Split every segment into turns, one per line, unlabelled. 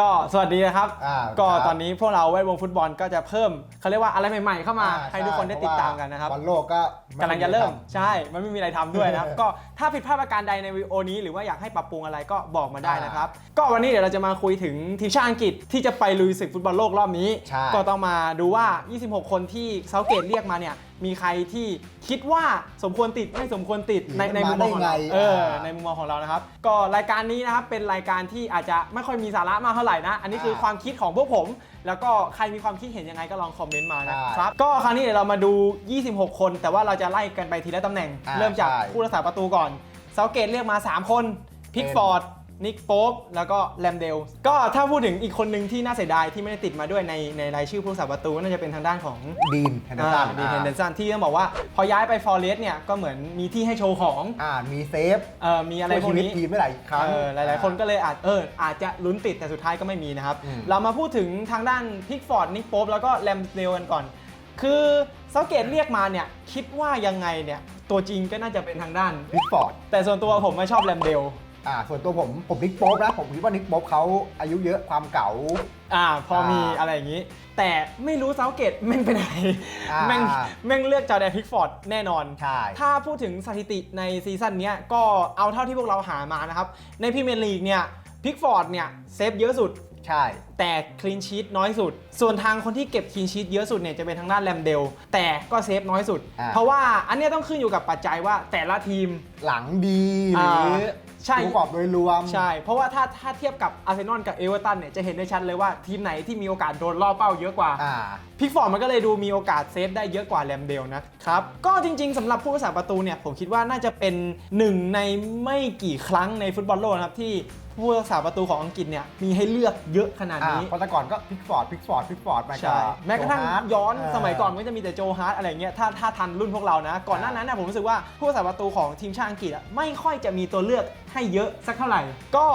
ก็สวัสดีนะครับ
อ่า
ก็
ครับ
ตอนนี้พวกเราแวดวงฟุตบอลก็จะเพิ่มเขาเรียกว่าอะไรใหม่ๆ เข้ามา
อ่
ให้ทุกคนได้ติดตามกันนะครับ
บอลโลกก็
กำลังจะเริ่มใช่ มันไม่มีอะไรทำด้วยนะครับ ก็ถ้าผิดพลาดประการใดในวิดีโอนี้ หรือว่าอยากให้ปรับปรุงอะไรก็บอกมาได้นะครับ ก็วันนี้เดี๋ยวเราจะมาคุยถึงทีมชาติอังกฤษที่จะไปลุยศึกฟุตบอลโลกรอบนี้
ใช่
ก็ต้องมาดูว่า 26 คนที่เซาเกตเรียกมาเนี่ย มีใครที่คิดว่าสมควรติดไม่สมควรติดในในมุมมองของเราเออในมุมมองของเรานะครับ ก็รายการนี้นะครับเป็นรายการที่อาจจะไม่ค่อยมีสาระมากเท่าไหร่นะ อันนี้คือความคิดของพวกผม แล้วก็ใครมีความคิดเห็นยังไงก็ลองคอมเมนต์มานะครับ ก็คราวนี้เดี๋ยวเรามาดู 26 คน แต่ว่าเราจะไล่กันไปทีละตำแหน่ง
อ่า
เริ่มจาก
ใช่
ผู้รักษาประตูก่อนเซาเกตเรียกมา 3 คนพิกฟอร์ด นิกโป๊ปแล้วก็แลมเดลก็ถ้าพูดถึงอีกคนหนึ่งที่น่าเสียดายที่ไม่ได้ติดมาด้วยในในรายชื่อผู้รักษาประตูน่าจะเป็นทางด้านของ
ดีนแฮนเดอร์สัน
ดีเฮนเดนสันที่ต้องบอกว่าพอย้ายไปฟอร์เรสเนี่ยก็เหมือนมีที่ให้โชว์ของ
อ่ามีเซฟ
เอ่อมีอะไรพวกนี้
ช่วยชีวิตทีมไม่หลายครั้ง
เออหลายๆ คนก็เลยอาจเอออาจจะลุ้นติดแต่สุดท้ายก็ไม่มีนะครับ
อืม
เรามาพูดถึงทางด้านพิกฟอร์ดนิกโป๊ปแล้วก็แลมเดลกันก่อน คือเซาเกตเรียกมาเนี่ยคิดว่ายังไงเนี่ยตัวจริงก็น่าจะเป็นทางด้าน
พิกฟอร์ด
แต่ส่วนตัวผมไม่ชอบแลมเดล
อ่าส่วนตัวผมผมนิกโป๊ปนะผมคิดว่านิกโป๊ปเขาอายุเยอะความเก่า
อ่าพอมี
อ่า
อะไรอย่างนี้ แต่ไม่รู้เซาเกตแม่งเป็นอะไร
อ่า
แม่งแม่งเลือกจอร์แดนพิกฟอร์ดแน่นอน
ใช่
ถ้าพูดถึงสถิติในซีซั่นเนี้ยก็เอาเท่าที่พวกเราหามานะครับ ในพรีเมียร์ลีกเนี่ยพิกฟอร์ดเนี่ยเซฟเยอะสุด
ใช่
แต่คลีนชีตน้อยสุด ส่วนทางคนที่เก็บคลีนชีตเยอะสุดเนี่ยจะเป็นทางด้านแลมเดล แต่ก็เซฟน้อยสุด
อ่า
เพราะว่าอันเนี้ยต้องขึ้นอยู่กับปัจจัยว่าแต่ละทีม
หลังดีหรือ
ใช่
องค์ประกอบโดยรวม
ใช่ เพราะว่าถ้าถ้าเทียบกับอาร์เซนอลกับเอเวอร์ตันเนี่ยจะเห็นได้ชัดเลยว่าทีมไหนที่มีโอกาสโดนล่อเป้าเยอะกว่า
อ่า
พิกฟอร์ดมันก็เลยดูมีโอกาสเซฟได้เยอะกว่าแรมเดลนะครับ ก็จริงๆสำหรับผู้รักษาประตูเนี่ย ผมคิดว่าน่าจะเป็นหนึ่งในไม่กี่ครั้งในฟุตบอลโลกนะครับ ที่ผู้รักษาประตูของอังกฤษเนี่ยมีให้เลือกเยอะขนาด
อ่า
นี้
เพราะแต่ก่อนก็พิกฟอร์ดพิกฟอร์ดพิกฟอร์ดมา
ใช่แม้กระทั่ง
โจฮาร์ด
ย้อน
เส
มัยก่อนก็จะมีแต่โจฮาร์ดอะไรเงี้ยถ้าถ้าทันรุ่นพวกเรานะ ก่อนหน้านั้นนะผมรู้สึกว่าผู้รักษาประตูของทีมชาติอังกฤษอะไม่ค่อยจะมีตัวเลือกให้เยอะสักเท่าไหร่ ก็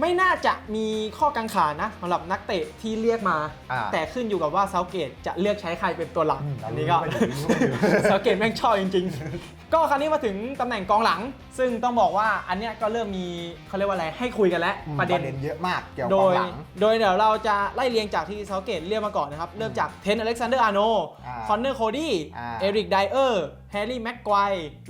ไม่น่าจะมีข้อกังขานะสำหรับนักเตะที่เรียกมา
อ่า
แต่ขึ้นอยู่กับว่าเซาเกตจะเลือกใช้ใครเป็นตัวหลัก
อืม
อันนี้ก็
เรารู้กันอยู่รู้กันอยู่
เซาเกตแม่งชอบจริง ๆ ก็คราวนี้มาถึงตำแหน่งกองหลัง ซึ่งต้องบอกว่าอันเนี้ยก็เริ่มมีเขาเรียกว่าอะไรให้คุยกันแล้ว
อืม
ประเด็น
เยอะมากเกี่ยวกับ
โด
กอง
ย
หลัง
โดยเดี๋ยวเราจะไล่เรียงจากที่เซาเกตเรียกมาก่อนนะครับ เริ่มจากเทนอเล็กซานเดอร์อาร์โน
อ่า
คอนเนอร์โคดี้
อ่า
เอริกไดเออร์ แฮร์รี่แม็กไกว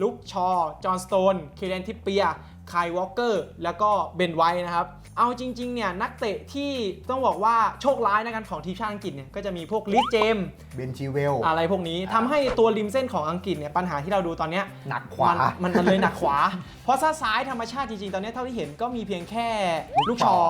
ลุคชอจอห์นสโตนเคเลนทิปเปียไคยวอลเกอร์แล้วก็เบนไวท์นะครับ เอาจริงๆเนี่ยนักเตะที่ต้องบอกว่าโชคร้ายนะกันของทีมชาติอังกฤษเนี่ยก็จะมีพวกลิสเจมส์
เบนชิเวล
อะไรพวกนี้ทำให้ตัวริมเส้นของอังกฤษเนี่ยปัญหาที่เราดูตอนเนี้ย
หนักขวา
นมันมันเลยหนักขวา เพราะซ้ายซ้ายธรรมชาติจริงๆ ตอนนี้เท่าที่เห็นก็มีเพียงแค่
ลู
ลู
ก
ก
ช
ช
อ
อ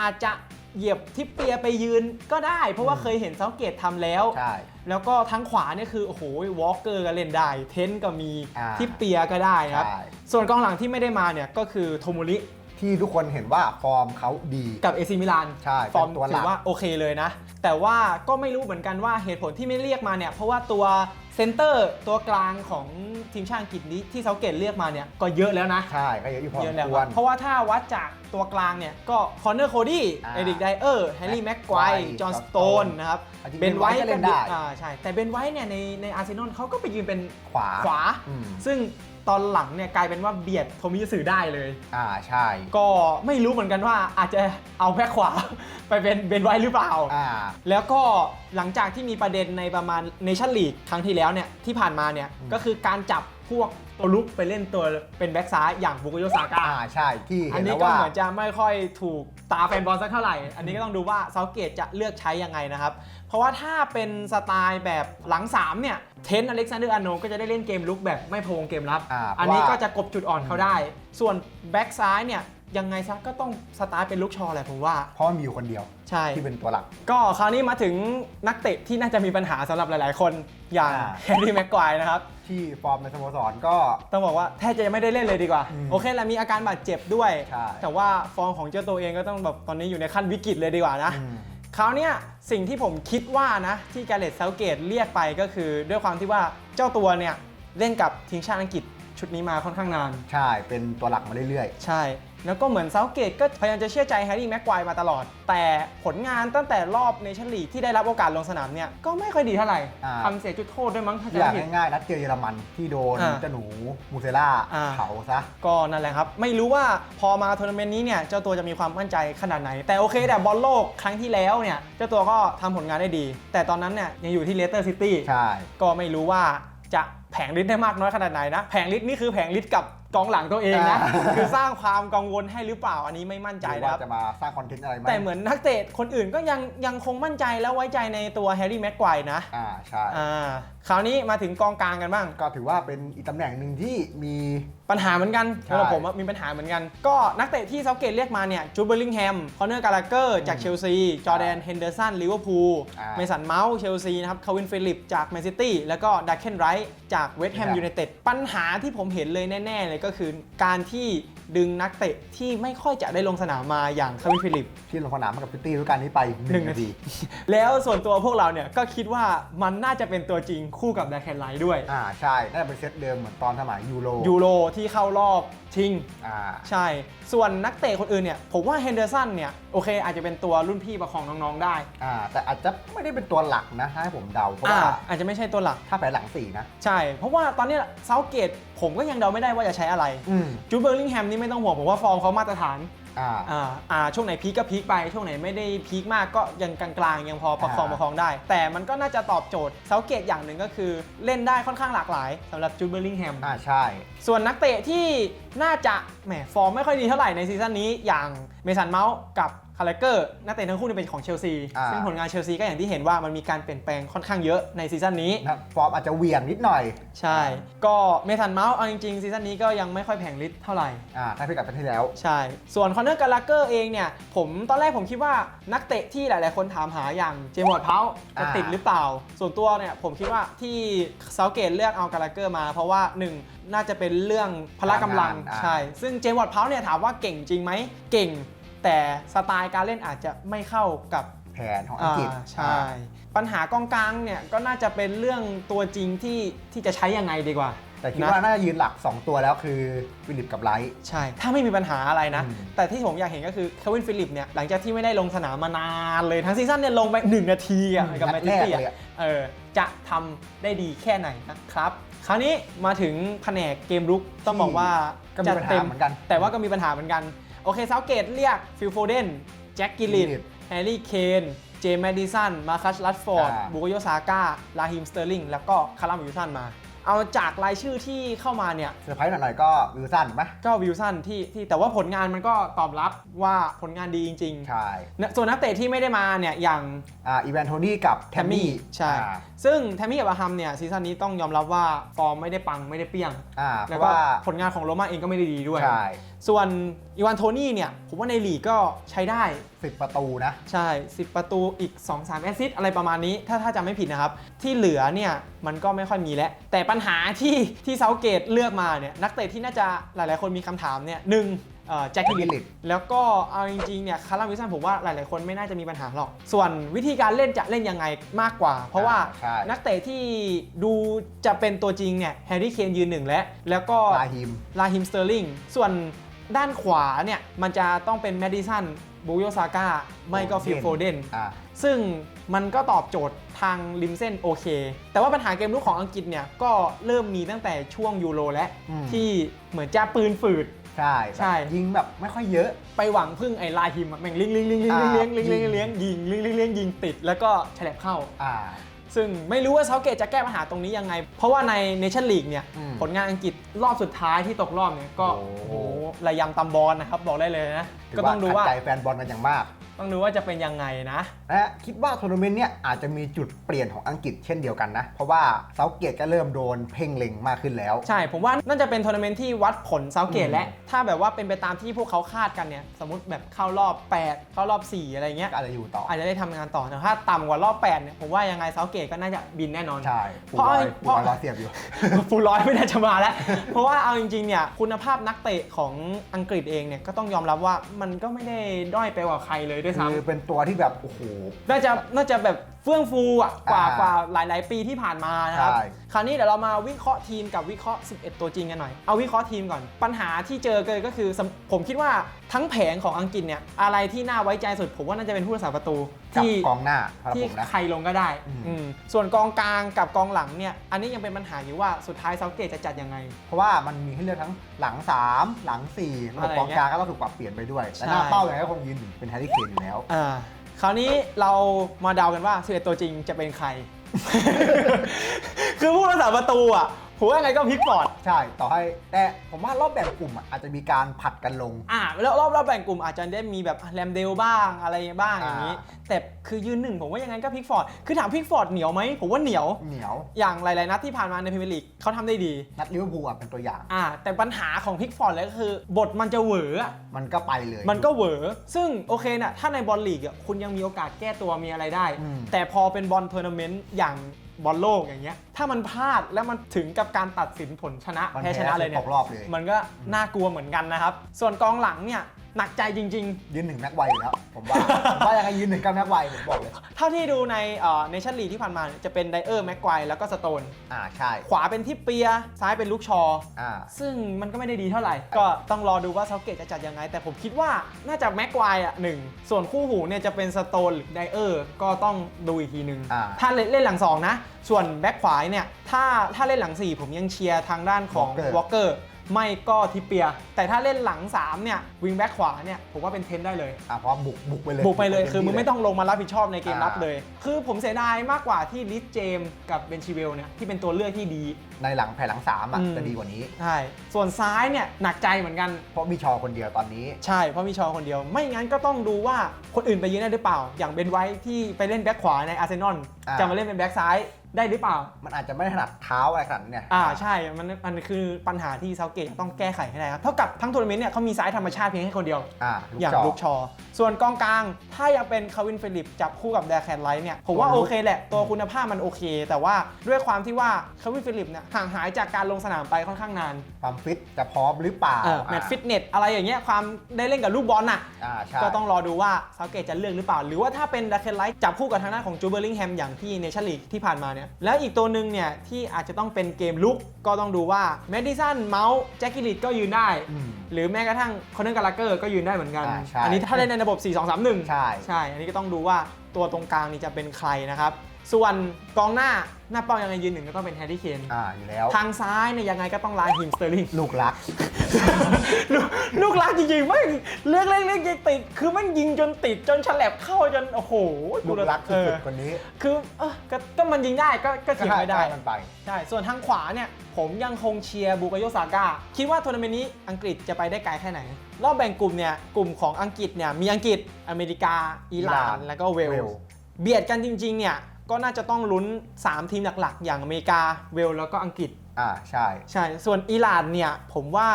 อาจจะ เหยียบทิปเปียไปยืนก็ได้ เพราะว่าเคยเห็นเซาเกตทำแล้ว
ใช่
แล้วก็ทั้งขวาเนี่ยคือ โอ้โหวอลเกอร์ก็เล่นได้ เทนก็มี
อ่า
ทิปเปียก็ได้ครับ
ใช่
ส่วนกองหลังที่ไม่ได้มาเนี่ยก็คือโทโมริ
ที่ทุกคนเห็นว่าฟอร์มเขาดี
กับเอซิมิลาน
ใช่
ฟอร์ม
เป็นตัวหลัก
ถือว่าโอเคเลยนะ แต่ว่าก็ไม่รู้เหมือนกันว่าเหตุผลที่ไม่เรียกมาเนี่ย เพราะว่าตัวเซนเตอร์ตัวกลางของทีมชาติอังกฤษนี้ที่เซาเกตเรียกมาเนี่ย ก็เยอะแล้วนะ
ใช่ก็เยอะอยู่พอ
เย
ส
อะ
ม
แล้ว
ควร
เพราะว่าถ้าวัดจากตัวกลางเนี่ย ก็คอนเนอร์โคดี้
อ่า
เอริกไดเออร์แฮร์รี่แม็กไกว
Maguire
จอห์นส
John
โตน
Stone
นะครับ
จริงๆ
เบนไวท์
Ben White ก็เล่นได้
อ่าใช่ แต่เบนไวท์เนี่ยในในอาร์เซนอลเขาก็ไปยืนเป็น
ขวา
ขวา
อืม
ซึ่ง ตอนหลังเนี่ยกลายเป็นว่าเบียดโทมิยสื่อได้เลย
อ่าใช่
ก็ไม่รู้เหมือนกันว่าอาจจะเอาแพ็คขวา ไปเป็นเบนไวท์หรือเปล่า
อ่า
แล้วก็หลังจากที่มีประเด็นในประมาณเนชั่นลีกครั้งที่แล้วเนี่ยที่ผ่านมาเนี่ย
อืม
ก็คือการจับพวกตัวลุกไปเล่นตัวเป็นแบ็กซ้ายอย่างบุกโยซาก้า
อ่าใช่ที่
อั
เห็
น
น
นี้
แล้ว
ก็
ว่า
เหมือนจะไม่ค่อยถูก ตาแฟนบอลสักเท่าไหร่ อันนี้ก็ต้องดูว่าเซาเกตจะเลือกใช้ยังไงนะครับ เพราะว่าถ้าเป็นสไตล์แบบหลัง 3 เนี่ย เทนอเล็กซานเดอร์อาโนก็จะได้เล่นเกมลุกแบบไม่พะวงเกมรับ
อ่า
อันนี้
เพราะว่า
ก็จะกบจุดอ่อนเขาได้ ส่วนแบ็กซ้ายเนี่ย ยังไงซะก็ต้องสไตล์เป็นลูกชอแหละผมว่า
เพราะมันมีอยู่คนเดียว
ใช่
ที่เป็นตัวหลัก
ก็คราวนี้มาถึงนักเตะที่น่าจะมีปัญหาสำหรับหลาย ๆ คนอย่าง
อ่า
แฮร์รี่แม็กควายนะครับ
ที่ฟอร์มในสโมสรก็
ต้องบอกว่าแทบจะยังไม่ได้เล่นเลยดีกว่า
อืม
โอเคแหละมีอาการบาดเจ็บด้วย
ใช่
แต่ว่าฟอร์มของเจ้าตัวเองก็ต้องแบบตอนนี้อยู่ในขั้นวิกฤตเลยดีกว่านะ
อืม
คราวเนี้ยสิ่งที่ผมคิดว่านะ ที่การเลตเซาเกตเรียกไปก็คือด้วยความที่ว่าเจ้าตัวเนี่ย เล่นกับทีมชาติอังกฤษชุดนี้มาค่อนข้างนาน
ใช่ เป็นตัวหลักมาเรื่อย
ใช่ แล้วก็เหมือนเซาเกตก็พยายามจะเชื่อใจแฮร์รี่แม็กควายมาตลอด แต่ผลงานตั้งแต่รอบเนชั่นลีกที่ได้รับโอกาสลงสนามเนี่ยก็ไม่ค่อยดีเท่าไหร่
อ่า
ทำเสียจุดโทษด้วยมั้งถ้า
อ
จะ
ย่าง
ไม่ผิด
ง่ายๆนัดเจอเยอรมันที่โดน
อ่า
เจ้าหนูมูเซล่า
อ่า
เผาซะ
ก็นั่นแหละครับ ไม่รู้ว่าพอมาทัวร์นาเมนต์นี้เนี่ยเจ้าตัวจะมีความมั่นใจขนาดไหน แต่โอเคแต่บอลโลกครั้งที่แล้วเนี่ยเจ้าตัวก็ทำผลงานได้ดี แต่ตอนนั้นเนี่ยยังอยู่ที่เลสเตอร์ซิตี้
ใช่
ก็ไม่รู้ว่าจะ แผงฤทธิ์ได้มากน้อยขนาดไหนนะ แผงฤทธิ์นี่คือแผงฤทธิ์กับกองหลังตัวเองนะ
อ่า
คือสร้างความกังวลให้หรือเปล่าอันนี้ไม่มั่นใจ
หรือ
นะค
ว่า
รับ
จะมาสร้างคอนเทนต์อะไรไหม
แต่เหมือนนักเตะคนอื่นก็ยังยังคงมั่นใจและไว้ใจในตัวแฮร์รี่แม็กควายนะ
อ่าใช่
อ่าคราวนี้มาถึงกองกลางกันบ้าง
ก็ถือว่าเป็นอีกตำแหน่งหนึ่งที่มี
ปัญหาเหมือนกัน
ใช่
สำหรับผมอะมีปัญหาเหมือนกัน ก็นักเตะที่เซาเกตเรียกมาเนี่ยจูเบอร์ลิงแฮมคอนเนอร์กาลาเกอร์จากเชลซี จอร์แดนเฮนเดอร์สันลิเวอร์พูล
อ่า
เมสันเมาส์เชลซีนะครับคาวินฟิลิปจากแมนซิตี้แล้วก็ดักเคนไรท์จากเวสต์แฮม
ครับ
ยูไนเต็ดปัญหาที่ผมเห็นเลยแน่ ๆ เลยก็คือการที่ดึงนักเตะที่ไม่ค่อยจะได้ลงสนามมาอย่างคาวินฟิลิป
ที่ลงสนามกับซิตี้ฤดูกาลนี้ไปห
หนึ่
นึ่
ง
ง
นา
นา
ที
ที
แล้วส่วนตัวพวกเราเนี่ยก็คิดว่ามันน่าจะเป็นตัวจริงคู่กับดักเคนไรท์ด้วย
อ่าใช่น่าจะเป็นเซตเดิมเหมือนตอนสมัยยูโร
ยูโรที่เข้ารอบชิง
อ่า
ใช่ ส่วนนักเตะคนอื่นเนี่ย ผมว่าเฮนเดอร์สันเนี่ยโอเคอาจจะเป็นตัวรุ่นพี่ประคองน้องๆได้
อ่า แต่อาจจะไม่ได้เป็นตัวหลักนะถ้าให้ผมเดา เพราะ
อ่า
ว่า
อาจจะไม่ใช่ตัวหลัก
ถ้าแผนหลังสี่นะ
ใช่ เพราะว่าตอนเนี้เซาเกตผมก็ยังเดาไม่ได้ว่าจะใช้อะไร
อืม
จูเบอร์ลิงแฮมนี่ไม่ต้องห่วงผมว่าฟอร์มเขามาตรฐาน
อ่า
อ่าอ่าช่วงไหนพีคก็พีคไป ช่วงไหนไม่ได้พีคมากก็ยังกลางๆ ยังพอประคอง
อ่า
ประคองได้ แต่มันก็น่าจะตอบโจทย์เซาเกตอย่างหนึ่งก็คือเล่นได้ค่อนข้างหลากหลายสำหรับจูเบอร์ลิงแฮม
อ่าใช่
ส่วนนักเตะที่น่าจะแหมฟอร์มไม่ค่อยดีเท่าไหร่ในซีซั่นนี้อย่างเมสันเมาส์กับ คาร์เลเกอร์นักเตะทั้งคู่นี่เป็นของเชลซี
อ่า
ซึ่งผลงานเชลซีก็อย่างที่เห็นว่ามันมีการเปลี่ยนแปลงค่อนข้างเยอะในซีซั่นนี้
นะฟอร์มอาจจะเหวี่ยงนิดหน่อย
ใช่ ก็เมสันเมาส์เอาจริงๆซีซั่นนี้ก็ยังไม่ค่อยแผงฤทธิ์เท่าไหร่
อ่าถ้าเทียบกับปีที่แล้ว
ใช่ ส่วนคอนเนอร์กาลาเกอร์เองเนี่ย ผมตอนแรกผมคิดว่านักเตะที่หลาย ๆ คนถามหาอย่างเจมส์วอร์ดเพาจะ
อ่า
ติดหรือเปล่า ส่วนตัวเนี่ยผมคิดว่าที่เซาเกตเลือกเอากาลาเกอร์มา เพราะว่าหนึ่งน่าจะเป็นเรื่องพละกำลัง
อ่า
ใช่ ซึ่งเจมส์วอร์ดเพาเนี่ยถามว่าเก่งจริงไหม เก่ง แต่สไตล์การเล่นอาจจะไม่เข้ากับ
แผนของอังกฤษ
อ่าใช่ ปัญหากองกลางเนี่ยก็น่าจะเป็นเรื่องตัวจริงที่ที่จะใช้ยังไงดีกว่า
แต่คิด
นะ
ว่าน่าจะยืนหลัก 2 ตัวแล้วคือฟิลิปกับไลท์
ใช่ ถ้าไม่มีปัญหาอะไรนะ
อืม
แต่ที่ผมอยากเห็นก็คือเควินฟิลิปเนี่ยหลังจากที่ไม่ได้ลงสนามมานานเลยทั้งซีซั่นเนี่ยลงไป 1 นาทีอะกับแมน
นัด
ซิ
แรก
ตี้
เลย
อะ
อะ
เออจะทำได้ดีแค่ไหนนะครับคราวนี้มาถึงแผนกเกมรุกต้องบอกว่า
ก็มี
จัด
ปัญหา
เต็ม
เหมือนกัน
แต่ว่าก็มีปัญหาเหมือนกันโอเคเซาเกตเรียกฟิลโฟเดนแจ็คกิลลิต
Gillett
แฮร์รี่เคนเจมส์แมดิสันมาคัสลัดฟอร์ด
อ่า
บุโกโยซาก้าลาฮิมสเตอร์ลิงแล้วก็คาร์ลามวิลสันมา เอาจากรายชื่อที่เข้ามาเนี่ย
เซอร์ไพรส์หน่อยๆก็วิลสันไหม
ก็วิลสันที่ที่แต่ว่าผลงานมันก็ตอบรับว่าผลงานดีจริง
ใช่
ๆนะส่วนนักเตะที่ไม่ได้มาเนี่ยอย่าง
อ่าอีแวนโทนี่กับแท
แท
ม
ม
มี่
มี่ใช่
อ่า
ซึ่งแทมมี่กับอาฮัมเนี่ยซีซั่นนี้ต้องยอมรับว่าฟอร์มไม่ได้ปังไม่ได้เปรี้ยง
อ่าเพ
แล้ว
ราะ
ก็
ว่า
ผลงานของโรม่าเองก็ไม่ได้ดีด้วย
ใช่
ส่วนอีวานโทนี่เนี่ยผมว่าในลีกก็ใช้ได้
สิบประตูนะ
ใช่ 10 ประตูอีก 2-3 แอสซิสต์อะไรประมาณนี้ ถ้าถ้าจำไม่ผิดนะครับ ที่เหลือเนี่ยมันก็ไม่ค่อยมีแล้ว แต่ปัญหาที่ที่เซาเกตเลือกมาเนี่ยนักเตะที่น่าจะหลายๆ คนมีคำถามเนี่ยหนึ่งเอ่อแจ็คกิลลิ
Gillett
แล้วก็เอาจริงๆเนี่ยคาร์ลวิลสันผมว่าหลายๆคนไม่น่าจะมีปัญหาหรอก ส่วนวิธีการเล่นจะเล่นยังไงมากกว่า เพราะว่า
ใช่
นักเตะที่ดูจะเป็นตัวจริงเนี่ยแฮร์รี่เคนยืนหนึ่งแล้วแล้วก็
ลาฮิม
ลาฮิมสเตอร์ลิงส่วน ด้านขวาเนี่ยมันจะต้องเป็นแมดดิสันบูโยซาก้าไม่ก็ฟิลโฟเดน
อ่า
ซึ่งมันก็ตอบโจทย์ทางริมเส้นโอเค แต่ว่าปัญหาเกมลุกของอังกฤษเนี่ยก็เริ่มมีตั้งแต่ช่วงยูโรแล้ว
อืม
ที่เหมือนจะปืนฝืด
ใช่
ใช่
ยิงแบบไม่ค่อยเยอะ
ไปหวังพึ่งไอ้ลาฮิมอะแม่งเลี้ยงเลี้ยงเลี้ยงเลี้ยงเลี้ยงเลี้ยงเลี้ยงเลี้ยงยิงเลี้ยงเลี้ยงเลี้ยงยิงติดแล้วก็ฉลับเข้า
อ่า
ซึ่งไม่รู้ว่าเซาเกตจะแก้ปัญหาตรงนี้ยังไง เพราะว่าในเนชั่นลีกเนี่ย
อืม
ผลงานอังกฤษรอบสุดท้ายที่ตกรอบเนี่ยก็
โอ้
โอ้โหระยำตำบอลนะครับ บอกได้เลยนะ
ถื
ก็ต้องดูว่า
ขัดใจแฟนบอลกันอย่างมาก
ต้องดูว่าจะเป็นยังไงนะ
และคิดว่าทัวร์นาเมนต์เนี้ยอาจจะมีจุดเปลี่ยนของอังกฤษเช่นเดียวกันนะ เพราะว่าเซาเกตก็เริ่มโดนเพ่งเล็งมากขึ้นแล้ว
ใช่ ผมว่าน่าจะเป็นทัวร์นาเมนต์ที่วัดผลเซาเกต
อืม
และ ถ้าแบบว่าเป็นไปตามที่พวกเขาคาดกันเนี่ย สมมติแบบเข้ารอบ 8 เข้ารอบ 4 อะไรเงี้ย
ก็อาจจะอยู่ต่อ
อาจจะได้ทำงานต่อแต่ถ้าต่ำกว่ารอบ8เนี่ยผมว่ายังไงเซาเกตก็น่าจะบินแน่นอน
ใช่ปู
เพราะ
ร้อย
เพ
ปู
ราะ
ร้อยเสียบอยู่
ฟูลร้อยไม่น่าจะมาแล้ว เพราะว่าเอาจริงๆเนี่ยคุณภาพนักเตะของอังกฤษเองเนี่ยก็ต้องยอมรับว่ามันก็ไม่ได้ด้อยไปกว่าใครเลยด้วยซ้ำ
คือเป็นตัวที่แบบโอ้โห
น่าจะน่าจะแบบเฟื่องฟูอะกว่า
อ่าก
ว่าหลาย ๆ ปีที่ผ่านมานะครับ
ใช่
คราวนี้เดี๋ยวเรามาวิเคราะห์ทีมกับวิเคราะห์ 11 ตัวจริงกันหน่อย เอาวิเคราะห์ทีมก่อน ปัญหาที่เจอเลยก็คือสำผมคิดว่าทั้งแผงของอังกฤษเนี่ย อะไรที่น่าไว้ใจสุด ผมว่าน่าจะเป็นผู้รักษาประตู
กับ
ที่
กองหน้าสำหรับ
ที่
ผมนะ
ใครลงก็ได้
อืม
อืมส่วนกองกลางกับกองหลังเนี่ย อันนี้ยังเป็นปัญหาอยู่ว่าสุดท้ายเซาเกตจะจัดยังไง
เพราะว่ามันมีให้เลือกทั้งหลัง 3 หลัง4ระบบ
อะไร
กอง
เงี้ย
กลางก็ต้องถูกปรับเปลี่ยนไปด้วยแต่
ใช่
หน้าเป้าอย่างไรก็คงยืนหนึ่งเป็นแฮร์รี่เคนอยู่แล้ว
อ่า คราวนี้เรามาเดากันว่า11ตัวจริงจะเป็นใคร คือผู้รักษาประตูอะ ผมว่าไงก็พลิกฟอร์ด
ใช่ ต่อให้แต่ผมว่ารอบแบ่งกลุ่มอะอาจจะมีการผัดกันลง
อ่าแล้วรอบรอบแบ่งกลุ่มอาจจะได้มีแบบแรมเดลบ้างอะไรบ้างอย่างนี้
อ่า
แต่คือยืนหนึ่งผมว่ายังไงก็พลิกฟอร์ด คือถามพลิกฟอร์ดเหนียวไหมผมว่าเหนียว
เหนียว
อย่างหลาย ๆ นัดที่ผ่านมาในพรีเมียร์ลีกเขาทำได้ดี
นัดลิเวอร์พูลอะเป็นตัวอย่าง
อ่า แต่ปัญหาของพลิกฟอร์ดเลยก็คือ บทมันจะเหวออะ
มันก็ไปเลย
มันก็เหวอซึ่งโอเคนะถ้าในบอลลีกอะคุณยังมีโอกาสแก้ตัวมีอะไรได้
อืม
แต่พอเป็นบอลทัวร์นาเมนต์อย่าง บอลโลกอย่างเงี้ยถ้ามันพลาดแล้วมันถึงกับการตัดสินผลชนะ
มัน
แพ้ชนะเลยเนี่
ต
ย
กรอบเลย
มันก็น่ากลัวเหมือนกันนะครับ ส่วนกองหลังเนี่ยหนักใจจริง
ยืนหนึ่งแม็กไวอยู่แล้ว ผมว่า ผมว่ายังไงยืนหนึ่งกับแม็กไวผมบอกเลย
ๆ เท่าที่ดูในเนชั่นลีที่ผ่านมาเนี่ยจะเป็นไดเออร์แม็กไกวแล้วก็สโตน
อ่าใช่
ขวาเป็นทิปเปียซ้ายเป็นลูกชอ
อ่า
ซึ่งมันก็ไม่ได้ดีเท่าไหร่ ก็ต้องรอดูว่าเซาเกตจะจัดยังไง แต่ผมคิดว่าน่าจะแม็กไกวอะหนึ่ง ส่วนคู่หูเนี่ยจะเป็นสโตนหรือไดเออร์ก็ต้องดูอีกทีหนึ่ง
อ่า
ถ้าเล่นเล่นหลังสองนะ ส่วนแบ็คขวาเนี่ย ถ้าถ้าเล่นหลัง4ผมยังเชียร์ทางด้านของ
Walker
วอลเกอร์ ไม่ก็ทิปเปียแต่ถ้าเล่นหลัง3เนี่ยวิงแบ็คขวาเนี่ยผมว่าเป็นเทนได้เลย
อ่าเพราะบุกบุกไปเลย
บุกไปเลยคือมึง
ต็
ไม่ต้องลงมารับผิดชอบในเกม
อ่า
รับเลย คือผมเสียดายมากกว่าที่ลิสเจมส์กับเบนชิเวลเนี่ยที่เป็นตัวเลือกที่ดี
ในหลังแผ่นหลังสามอะ
อืม
จะดีกว่านี้
ใช่ส่วนซ้ายเนี่ยหนักใจเหมือนกัน
เพราะมีชอคนเดียวตอนนี้
ใช่ เพราะมีชอคนเดียว ไม่งั้นก็ต้องดูว่าคนอื่นไปยืนได้หรือเปล่า อย่างเบนไว้ที่ไปเล่นแบ็คขวาในอาร์เซนอล
อ่า
จะมาเล่นเป็นแบ็คซ้ายได้หรือเปล่า
มันอาจจะไม่ถนัดเท้าอะไรขนาดนั้นเนี่ย
อ่าใช่ มันมันคือปัญหาที่เซาเกตต้องแก้ไขให้ได้ครับ เท่ากับทั้งทัวร์นาเมนต์เนี่ยเขามีซ้ายธรรมชาติเพียงแค่คนเดียว
อ่า
อย่าง
จ
ลูกชอ ส่วนกองกลาง ถ้ายังเป็นคาวินฟิลิปจับคู่กับแดแคนไลท์เนี่ย ผมว่า
ตัวลุ
โอกเคแหละ ตัวคุณภาพมันโอเค แต่ว่าด้วยความที่ว่าคาวินฟิลิปเนี่ยห่างหายจากการลงสนามไปค่อนข้างนาน
ความฟิตจะพร้อมหรือเปล่า
เออแมตช์ฟิตเนสอะไรอย่างเงี้ยความได้เล่นกับลูกบอลน่ะ
อ่าใช่
ก็ต้องรอดูว่าเซาเกตจะเลือกหรือเปล่า หรือว่าถ้าเป็นดาเคนไลท์จับคู่กับทางด้านของจูเบอร์ลิงแฮมอย่างที่เนชั่นลีกที่ผ่านมาเนี่ยแล้วอีกตัวหนึ่งเนี่ยที่อาจจะต้องเป็นเกมลุกก็ต้องดูว่าแมดดิสันเมาส์แจ็คกิลิตก็ยืนได้
อืม
หรือแม้กระทั่งคอนเนอร์กาลาเกอร์ก็ยืนได้เหมือนกัน
อ่าใช่
อันนี้ถ้าเล่นในระบบ 4 2 3 1
ใช่
ใช่ อันนี้ก็ต้องดูว่าตัวตรงกลางนี่จะเป็นใครนะครับ ส่วนกองหน้าหน้าเป้ายังไงยืนหนึ่งก็ต้องเป็นแฮร์รี่เคน
อ่าอยู่แล้ว
ทางซ้ายเนี่ยยังไงก็ต้องลาฮิมสเตอร์ลิง
ลูกรัก
ลูกลูกรักจริงๆไม่เลือกเล่นเล่นยิงติด คือมันยิงจนติดจนฉลับเข้าจนโอ้โห
ลูกรัก
เอ
สุ
อ
ดๆคนนี้
คือเออก็ก็มันยิงได้ก็ก็เถียงไม่ได้
ก็ให้มันไป
ใช่ ส่วนทางขวาเนี่ย ผมยังคงเชียร์บูกาโยซาก้า คิดว่าทัวร์นาเมนต์นี้อังกฤษจะไปได้ไกลแค่ไหน รอบแบ่งกลุ่มเนี่ย กลุ่มของอังกฤษเนี่ย มีอังกฤษ อเมริกา อิหร่า
อิหร่านน
แล้วก็เวล
เวล
ส์ เบียดกันจริงๆเนี่ย ก็น่าจะต้องลุ้น 3 ทีมหลักๆ อย่างอเมริกาเวลส์แล้วก็อังกฤษ
อ่าใช่
ใช่ ส่วนอิหร่านเนี่ย ผมว่า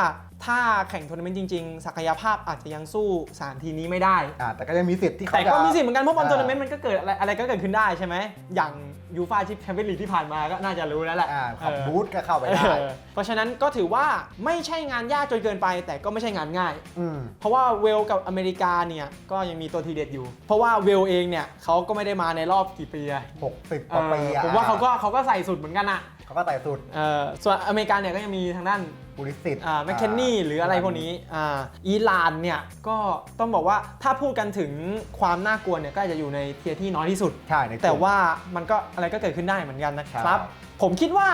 ถ้าแข่งทัวร์นาเมนต์จริงๆ ศักยภาพอาจจะยังสู้3ทีมนี้ไม่ได้
อ่าแต่ก็ยังมีสิทธิ์ที่เขา
แต่
จะ
ก็มีสิทธิ์เหมือนกันเพราะบอล
อ่า
ทัวร์นาเมนต์มันก็เกิดอะไรอะไรก็เกิดขึ้นได้ใช่ไหมอย่างยูฟาชิปแชมเปี้ยนลีกที่ผ่านมาก็น่าจะรู้แล้วแหละ
อ่าขับ
เออ
บูธก็เข้าไปได้
เออเพราะฉะนั้นก็ถือว่าไม่ใช่งานยากจนเกินไป แต่ก็ไม่ใช่งานง่าย
อืม
เพราะว่าเวลกับอเมริกาเนี่ยก็ยังมีตัวทีเด็ดอยู่ เพราะว่าเวลเองเนี่ยเขาก็ไม่ได้มาในรอบกี่ปีอะ
หกสิบกว่าปี
เอ
อะ
อผมว่าเขาก็เขาก็ใส่สุดเหมือนกันอะ
เขาก็ไต่สุด
เออส่วนอเมริกาเนี่ยก็ยังมีทางด้าน
บุริสิต
อ่าแมคเคนนี่หรืออะไรพวกนี้อ่าอิหร่านเนี่ยก็ต้องบอกว่าถ้าพูดกันถึงความน่ากลัวเนี่ยก็อาจจะอยู่ในเทียร์ที่น้อยที่สุด
ใช่ในกลุ่ม
แต่ว่ามันก็อะไรก็เกิดขึ้นได้เหมือนกันนะครับ
ใช่
ผมคิดว่า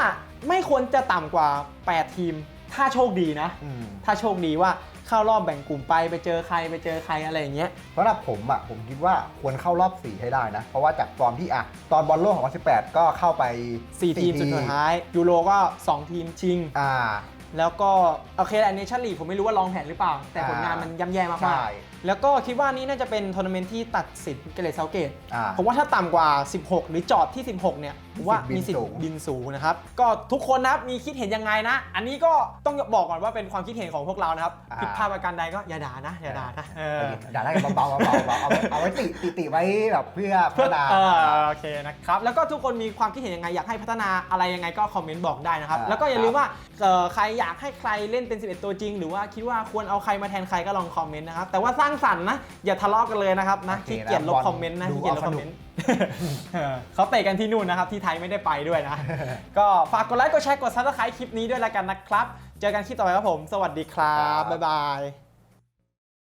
ไม่ควรจะต่ำกว่า 8 ทีม ถ้าโชคดีนะ
อืม
ถ้าโชคดีว่า เข้ารอบแบ่งกลุ่มไปไปเจอใครไปเจอใครอะไรอย่างเงี้ย
สำหรับผมอะผมคิดว่าควรเข้ารอบ 4 ให้ได้นะ เพราะว่าจากฟอร์มที่อะตอนบอลโลกของ2018 ก็เข้าไป
4ทีมสุดท้ายยูโรก็2ทีมชิง
อ่า
แล้วก็โอเคแหละเนชั่นลีกผมไม่รู้ว่าลองแผนหรือเปล่า แต่ผลงานมันย่ำแย่มาก
ใช่
ๆแล้วก็คิดว่านี่น่าจะเป็นทัวร์นาเมนต์ที่ตัดสินเกเรตเซาเกต
อ่า
ผมว่าถ้าต่ำกว่า 16 หรือจอดที่ 16 เนี่ยผมว่ามีสิท
บินสู
ธิ์
ง
บินสูงนะครับ ก็ทุกคนนะครับมีคิดเห็นยังไงนะ อันนี้ก็ต้องบอกก่อนว่าเป็นความคิดเห็นของพวกเรานะครับผิดพลาดประการใดก็อย่าด่านะอย่าด่านะเออ
ด่าได้กันเบาๆเบาๆเบาๆเอาไว้เอาไว้ติติติไว้แบบเพื่อพั
เพื่
ฒ
อ
นา
เออโอเคนะครับ แล้วก็ทุกคนมีความคิดเห็นยังไงอยากให้พัฒนาอะไรยังไงก็คอมเมนต์บอกได้นะครับ
อ่า
แล้วก็อย่าลืมว่าเอ่อใครอยากให้ใครเล่นเป็น 11 ตัวจริง หรือว่าคิดว่าควรเอาใครมาแทนใครก็ลองคอมเมนต์นะครับแต่ว่าสร้างางสรรค์นะ อย่าทะเลาะกันเลยนะครับนะ
โอเค
ขี้เกียจลบ
นะบอล
คอมเมนต์นะ
ดู
ขี้เกียจลบ
เอา
ค
ส
อม
นุ
เม
ก
นต์เออเขาเตะกันที่นู่นนะครับ ที่ไทยไม่ได้ไปด้วยนะ ก็ฝากกดไลค์กดแชร์กดซับสไครต์คลิปนี้ด้วยแล้วกันนะครับ เจอกันคลิปต่อไปครับผม สวัสดีครับ บ๊ายบาย